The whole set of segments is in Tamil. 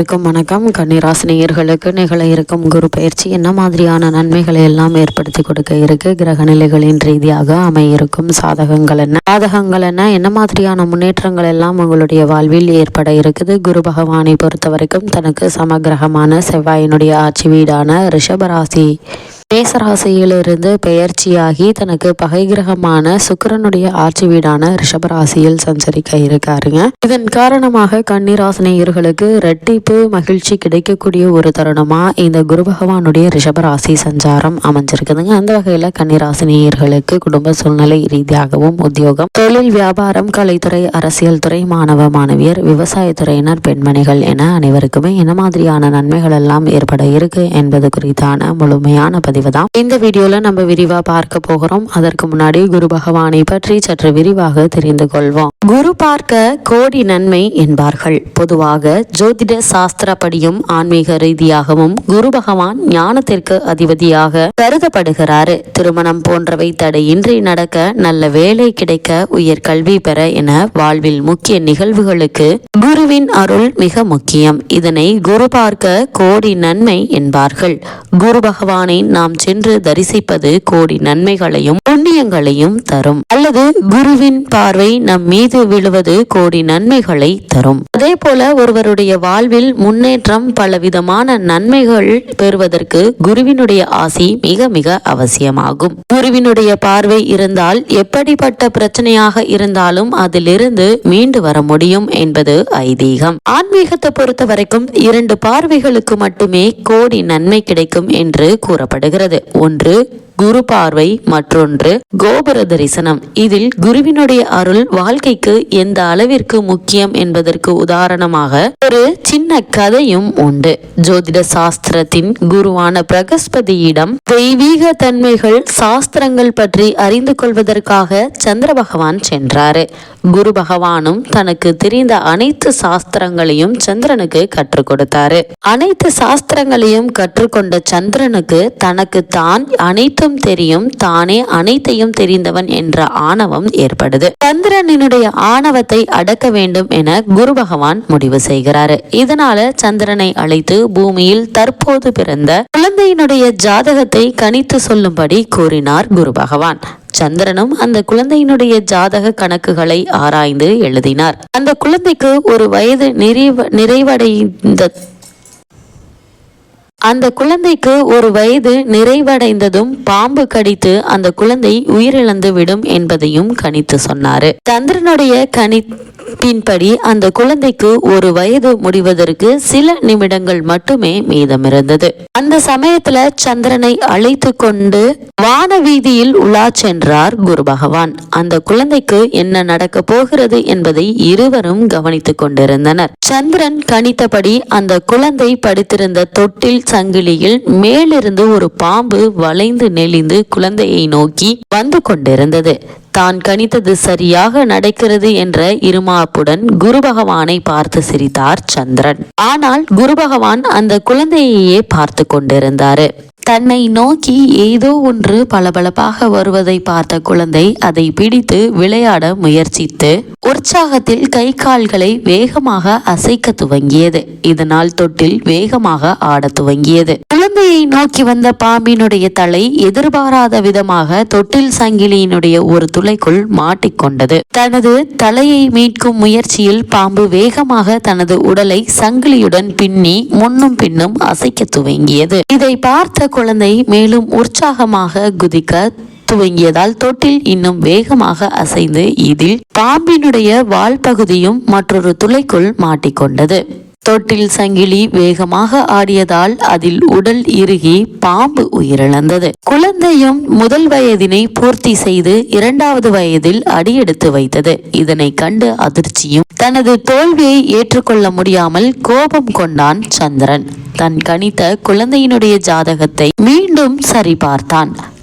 இருக்கும் வணக்கம். கன்னிராசினியர்களுக்கு நிகழ இருக்கும் குரு பயிற்சி என்ன மாதிரியான நன்மைகளை எல்லாம் ஏற்படுத்தி கொடுக்க இருக்கு? கிரக நிலைகளின் ரீதியாக அமையிருக்கும் சாதகங்கள் என்ன? சாதகங்கள் என்ன? என்ன மாதிரியான முன்னேற்றங்கள் எல்லாம் உங்களுடைய வாழ்வில் ஏற்பட இருக்குது? குரு பகவானை பொறுத்த வரைக்கும் தனக்கு சமகிரகமான செவ்வாயினுடைய ஆட்சி வீடான ரிஷபராசி மேசராசியிலிருந்து பெயர்ச்சியாகி தனக்கு பகை கிரகமான சுக்கரனுடைய ஆட்சி வீடான ரிஷபராசியில் சஞ்சரிக்க இருக்காருங்க. இதன் காரணமாக கன்னிராசினியர்களுக்கு ரெட்டிப்பு மகிழ்ச்சி கிடைக்கக்கூடிய ஒரு தருணமா இந்த குரு பகவானுடைய ரிஷபராசி சஞ்சாரம் அமைஞ்சிருக்குதுங்க. அந்த வகையில கன்னிராசினியர்களுக்கு குடும்ப சூழ்நிலை ரீதியாகவும் உத்தியோகம் தொழில் வியாபாரம் கலைத்துறை அரசியல் துறை மாணவ மாணவியர் விவசாயத்துறையினர் பெண்மணிகள் என அனைவருக்குமே என்ன மாதிரியான நன்மைகள் எல்லாம் ஏற்பட இருக்கு என்பது குறித்தான முழுமையான பதிவு தான் இந்த வீடியோல நம்ம விரிவா பார்க்க போகிறோம். அதற்கு முன்னாடி குரு பகவானை பற்றி சற்று விரிவாக தெரிந்து கொள்வோம். குரு பார்க்க கோடி நன்மை என்பார்கள். பொதுவாக ஜோதிட சாஸ்திரப்படியும் ஆன்மீக ரீதியாகவும் குரு பகவான் ஞானத்திற்கு அதிபதியாக கருதப்படுகிறாரு. திருமணம் போன்றவை தடையின்றி நடக்க நல்ல வேலை கிடைக்க உயர் கல்வி பெற என வாழ்வில் முக்கிய நிகழ்வுகளுக்கு குருவின் அருள் மிக முக்கியம். இதனை குரு பார்க்க கோடி நன்மை என்பார்கள். குரு பகவானை நாம் சென்று தரிசிப்பது கோடி நன்மைகளையும் புண்ணியங்களையும் தரும். அல்லது குருவின் பார்வை நம் மீது விழுவது கோடி நன்மைகளை தரும். அதே போல ஒருவருடைய வாழ்வில் முன்னேற்றம் பலவிதமான நன்மைகள் பெறுவதற்கு குருவினுடைய ஆசி மிக மிக அவசியமாகும். குருவினுடைய பார்வை இருந்தால் எப்படிப்பட்ட பிரச்சனையாக இருந்தாலும் அதிலிருந்து மீண்டு வர முடியும் என்பது ஐதீகம். ஆன்மீகத்தை பொறுத்த வரைக்கும் இரண்டு பார்வைகளுக்கு மட்டுமே கோடி நன்மை கிடைக்கும் என்று கூறப்படுகிறது. ஒன்று குரு பார்வை மற்றொன்று கோபுர தரிசனம். இதில் குருவினுடைய அருள் வாழ்க்கைக்கு எந்த அளவிற்கு முக்கியம் என்பதற்கு உதாரணமாக ஒரு சின்ன கதையும் உண்டு. ஜோதிட சாஸ்திரத்தின் குருவான பிரகஸ்பதியிடம் தெய்வீக தன்மைகள் சாஸ்திரங்கள் பற்றி அறிந்து கொள்வதற்காக சந்திர பகவான் சென்றாரு. குரு பகவானும் தனக்கு தெரிந்த அனைத்து சாஸ்திரங்களையும் சந்திரனுக்கு கற்றுக் கொடுத்தாரு. அனைத்து சாஸ்திரங்களையும் கற்றுக்கொண்ட சந்திரனுக்கு தனக்கு தான் அனைத்து அனைத்தும் தெரியும் தானே அனைத்தையும் தெரிந்தவன் என்ற ஆணவம் ஏற்படுது. சந்திரனினுடைய ஆணவத்தை அடக்க வேண்டும் என குரு பகவான் முடிவு செய்கிறாரு. இதனால சந்திரனை அழைத்து பூமியில் தற்போது பிறந்த குழந்தையினுடைய ஜாதகத்தை கணித்து சொல்லும்படி கூறினார் குரு பகவான். சந்திரனும் அந்த குழந்தையினுடைய ஜாதக கணக்குகளை ஆராய்ந்து எழுதினார். அந்த குழந்தைக்கு ஒரு வயது நிறைவ நிறைவடைந்த அந்த குழந்தைக்கு ஒரு வயது நிறைவடைந்ததும் பாம்பு கடித்து அந்த குழந்தை உயிரிழந்து விடும் என்பதையும் கணித்து சொன்னாரு. சந்திரனுடைய கணிப்பின்படி அந்த குழந்தைக்கு ஒரு வயது முடிவதற்கு சில நிமிடங்கள் மட்டுமே மீதமிருந்தது. அந்த சமயத்துல சந்திரனை அழைத்து கொண்டு வான வீதியில் உலா சென்றார் குரு பகவான். அந்த குழந்தைக்கு என்ன நடக்க போகிறது என்பதை இருவரும் கவனித்துக் கொண்டிருந்தனர். சந்திரன் கணித்தபடி அந்த குழந்தை படுத்திருந்த தொட்டில் சங்கிலியில் மேலிருந்து ஒரு பாம்பு வளைந்து நெளிந்து குழந்தையை நோக்கி வந்து கொண்டிருந்தது. தான் கணித்தது சரியாக நடக்கிறது என்ற இருமாப்புடன் குரு பகவானை பார்த்து சிரித்தார் சந்திரன். ஆனால் குரு பகவான் அந்த குழந்தையையே பார்த்து கொண்டிருந்தாரு. தன்னை நோக்கி ஏதோ ஒன்று பளபளப்பாக வருவதை பார்த்த குழந்தை அதை பிடித்து விளையாட முயற்சித்து உற்சாகத்தில் கை கால்களை வேகமாக அசைக்க துவங்கியது. இதனால் தொட்டில் வேகமாக ஆடத் தொடங்கியது குழந்தையை நோக்கி வந்த பாம்பினுடைய தலை எதிர்பாராத விதமாக தொட்டில் சங்கிலியினுடைய ஒரு துளைக்குள் மாட்டிக்கொண்டது. தனது தலையை மீட்கும் முயற்சியில் பாம்பு வேகமாக தனது உடலை சங்கிலியுடன் பின்னி முன்னும் பின்னும் அசைக்க துவங்கியது. இதை பார்த்த குழந்தை மேலும் உற்சாகமாக குதிக்க துவங்கியதால் தொட்டில் இன்னும் வேகமாக அசைந்து இதில் பாம்பினுடைய வால் பகுதியும் மற்றொரு துளைக்குள் மாட்டிக்கொண்டது. தொட்டில் சங்கிலி வேகமாக ஆடியதால் அதில் உடல் இறுகி பாம்பு உயிரிழந்தது. குழந்தையும் முதல் வயதினை பூர்த்தி செய்து இரண்டாவது வயதில் அடியெடுத்து வைத்தது. இதனை கண்டு அதிர்ச்சியும் தனது தோல்வியை ஏற்றுக்கொள்ள முடியாமல் கோபம் கொண்டான் சந்திரன். தன் கணித்த குழந்தையினுடைய ஜாதகத்தை மீண்டும் சரிபார்த்தான்.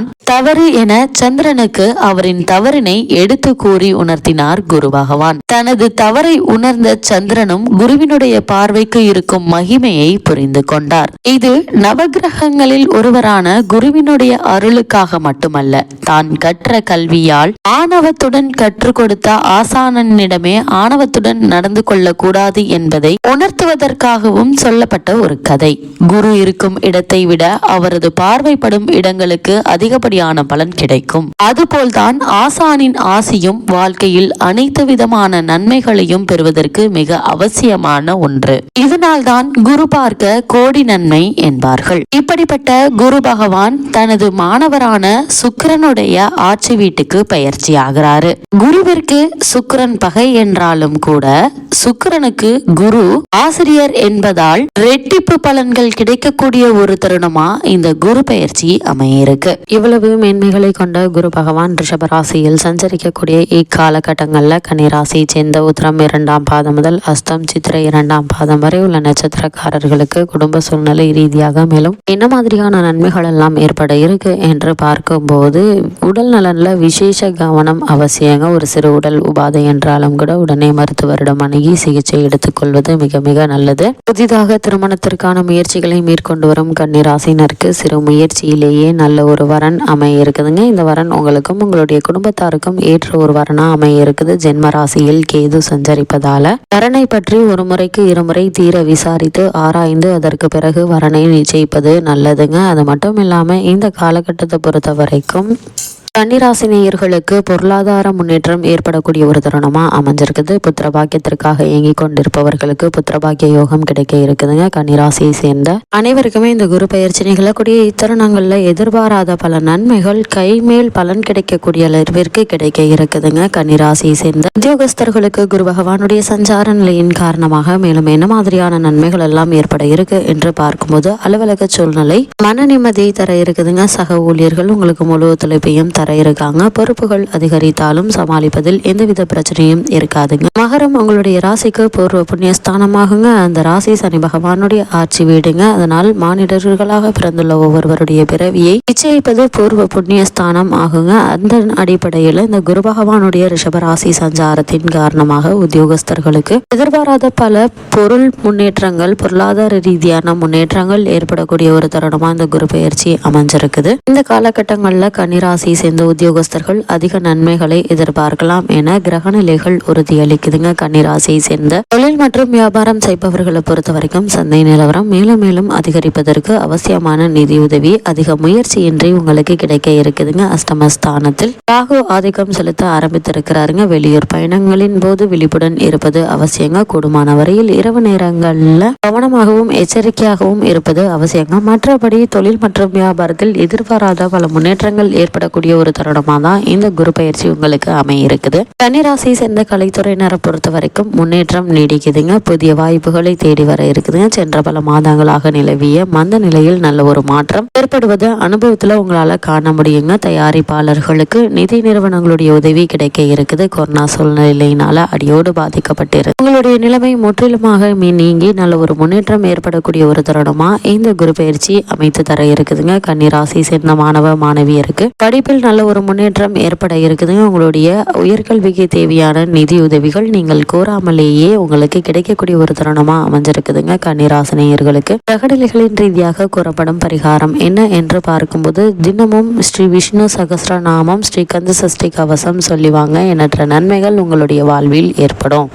தான் தவறு என சந்திரனுக்கு அவரின் தவறினை எடுத்து கூறி உணர்த்தினார் குரு பகவான். தனது தவறை உணர்ந்த சந்திரனும் குருவினுடைய பார்வைக்கு இருக்கும் மகிமையை புரிந்து கொண்டார். இது நவகிரகங்களில் ஒருவரான குருவினுடைய அருளுக்காக மட்டுமல்ல தான் கற்ற கல்வியால் ஆணவத்துடன் கற்றுக் கொடுத்த ஆசானனிடமே ஆணவத்துடன் நடந்து கொள்ளக்கூடாது என்பதை உணர்த்துவதற்காகவும் சொல்லப்பட்ட ஒரு கதை. குரு இருக்கும் இடத்தை விட அவரது பார்வைப்படும் இடங்களுக்கு அதிக அதிகப்படியான பலன் கிடைக்கும். அதுபோல்தான் ஆசானின் ஆசியும் வாழ்க்கையில் அனைத்து விதமான நன்மைகளையும் பெறுவதற்கு மிக அவசியமான ஒன்று. இதனால்தான் குரு பார்க்க கோடி நன்மை என்பார்கள். இப்படிப்பட்ட குரு பகவான் தனது மாணவரான சுக்கரனுடைய ஆட்சி வீட்டுக்கு பயிற்சி ஆகிறாரு குருவிற்கு சுக்கரன் பகை என்றாலும் கூட சுக்கரனுக்கு குரு ஆசிரியர் என்பதால் ரெட்டிப்பு பலன்கள் கிடைக்கக்கூடிய ஒரு தருணமா இந்த குரு பயிற்சி அமையிருக்கு. இவ்வளவு மேன்மைகளை கொண்ட குரு பகவான் ரிஷபராசியில் சஞ்சரிக்கக்கூடிய இக்காலகட்டங்களில் கன்னிராசியை சேர்ந்த உத்திரம் இரண்டாம் பாதம் முதல் அஸ்தம் சித்திரை இரண்டாம் பாதம் வரை உள்ள நட்சத்திரக்காரர்களுக்கு குடும்ப சூழ்நிலை ரீதியாக மேலும் என்ன மாதிரியான நன்மைகள் எல்லாம் ஏற்பட இருக்கு என்று பார்க்கும்போது உடல் நலன்ல விசேஷ கவனம் அவசியங்க. ஒரு சிறு உடல் உபாதை என்றாலும் கூட உடனே மருத்துவரிடம் அணுகி சிகிச்சை எடுத்துக்கொள்வது மிக மிக நல்லது. புதிதாக திருமணத்திற்கான முயற்சிகளை மேற்கொண்டு வரும் கன்னிராசினருக்கு சிறு முயற்சியிலேயே நல்ல ஒரு வரன் அமைய இருக்குதுங்க இந்த வரன் உங்களுக்கும் உங்களுடைய குடும்பத்தாருக்கும் ஏற்ற ஒரு வரனா அமைய இருக்குது ஜென்ம ராசியில் கேது சஞ்சரிப்பதால. வரனை பற்றி ஒரு முறைக்கு இருமுறை தீர விசாரித்து ஆராய்ந்து அதற்கு பிறகு வரனை நிச்சயிப்பது நல்லதுங்க. அது மட்டும் இல்லாம இந்த காலகட்டத்தை பொறுத்த வரைக்கும் கன்னிராசினியர்களுக்கு பொருளாதார முன்னேற்றம் ஏற்படக்கூடிய ஒரு தருணமா அமைஞ்சிருக்குது. புத்திர பாக்கியத்திற்காக இயங்கி கொண்டிருப்பவர்களுக்கு புத்திர பாக்கிய யோகம் கிடைக்க இருக்குதுங்க. கன்னிராசியை சேர்ந்த அனைவருக்குமே இந்த குரு பயிற்சி நிகழக்கூடிய இத்தருணங்கள்ல எதிர்பாராத பல நன்மைகள் கைமேல் பலன் கிடைக்கக்கூடிய அளவிற்கு கிடைக்க இருக்குதுங்க. கன்னிராசியை சேர்ந்த உத்தியோகஸ்தர்களுக்கு குரு பகவானுடைய சஞ்சார நிலையின் காரணமாக மேலும் என்ன மாதிரியான நன்மைகள் எல்லாம் ஏற்பட இருக்கு என்று பார்க்கும்போது அலுவலக சூழ்நிலை மன நிம்மதியை தர இருக்குதுங்க. சக ஊழியர்கள் உங்களுக்கு முழு ஒத்துழைப்பையும் தர இருக்காங்க. பொறுப்புகள் அதிகரித்தாலும் சமாளிப்பதில் எந்தவித பிரச்சனையும் இருக்காதுங்க. மகரம் உங்களுடைய ராசிக்கு பூர்வ புண்ணியஸ்தானமாகுங்க அந்த ராசி சனி பகவானுடைய ஆட்சி வீடுங்க. அதனால் மானிடர்களாக பிறந்துள்ள ஒவ்வொருவருடைய பிறவியை நிச்சயிப்பது பூர்வ புண்ணியஸ்தானம் ஆகுங்க. அந்த அடிப்படையில் இந்த குரு பகவானுடைய ரிஷபராசி சஞ்சாரத்தின் காரணமாக உத்தியோகஸ்தர்களுக்கு எதிர்பாராத பல பொருள் முன்னேற்றங்கள் பொருளாதார ரீதியான முன்னேற்றங்கள் ஏற்படக்கூடிய ஒரு தருணமா இந்த குரு பயிற்சி அமைஞ்சிருக்குது. இந்த காலகட்டங்களில் கன்னிராசி சேர்ந்த உத்தியோகஸ்தர்கள் அதிக நன்மைகளை எதிர்பார்க்கலாம் என கிரகநிலைகள் உறுதியளிக்குதுங்க. கன்னிராசியை சேர்ந்த தொழில் மற்றும் வியாபாரம் செய்பவர்களை பொறுத்த வரைக்கும் சந்தை நிலவரம் மேலும் மேலும் அதிகரிப்பதற்கு அவசியமான நிதியுதவி அதிக முயற்சியின்றி உங்களுக்கு கிடைக்க இருக்குதுங்க. அஷ்டமஸ்தானத்தில் ராகு ஆதிக்கம் செலுத்த ஆரம்பித்திருக்கிறாருங்க. வெளியூர் பயணங்களின் போது விழிப்புடன் இருப்பது அவசியங்க. கூடுமான வரையில் இரவு நேரங்களில் கவனமாகவும் எச்சரிக்கையாகவும் இருப்பது அவசியங்க. மற்றபடி தொழில் மற்றும் வியாபாரத்தில் எதிர்பாராத பல முன்னேற்றங்கள் ஏற்படக்கூடிய ஒரு தருணமாக தான் இந்த குரு பயிற்சி உங்களுக்கு அமைய இருக்குது கன்னிராசியை சேர்ந்த கலைத்துறையினரை பொறுத்த வரைக்கும் முன்னேற்றம் நீடிக்குதுங்க. புதிய வாய்ப்புகளை தேடி வர இருக்குதுங்க. சென்ற பல மாதங்களாக நிலவிய மந்த நிலையில் நல்ல ஒரு மாற்றம் ஏற்படுவது அனுபவத்தில் உங்களால் காண முடியுங்க. தயாரிப்பாளர்களுக்கு நிதி நிறுவனங்களுடைய உதவி கிடைக்க இருக்குது. கொரோனா சூழ்நிலையினால அடியோடு பாதிக்கப்பட்டிருக்கு உங்களுடைய நிலைமை முற்றிலுமாக மீ- நீங்கி நல்ல ஒரு முன்னேற்றம் ஏற்படக்கூடிய ஒரு தருணமா இந்த குரு பயிற்சி அமைத்து தர இருக்குதுங்க. கன்னிராசி சேர்ந்த மாணவ மாணவியருக்கு படிப்பில் நல்ல ஒரு முன்னேற்றம் ஏற்பட இருக்குதுங்க உங்களுடைய உயர்கல்விக்கு தேவையான நிதி உதவிகள் நீங்கள் கோராமலேயே உங்களுக்கு கிடைக்கக்கூடிய ஒரு தருணமாக அமைஞ்சிருக்குதுங்க கன்னிராசினியர்களுக்கு. பிரகடலைகளின் ரீதியாக கூறப்படும் பரிகாரம் என்ன என்று பார்க்கும்போது தினமும் ஸ்ரீ விஷ்ணு சகசிரநாமம் ஸ்ரீ கந்த சஷ்டி கவசம் சொல்லிவாங்க. எண்ணற்ற நன்மைகள் உங்களுடைய வாழ்வில் ஏற்படும்.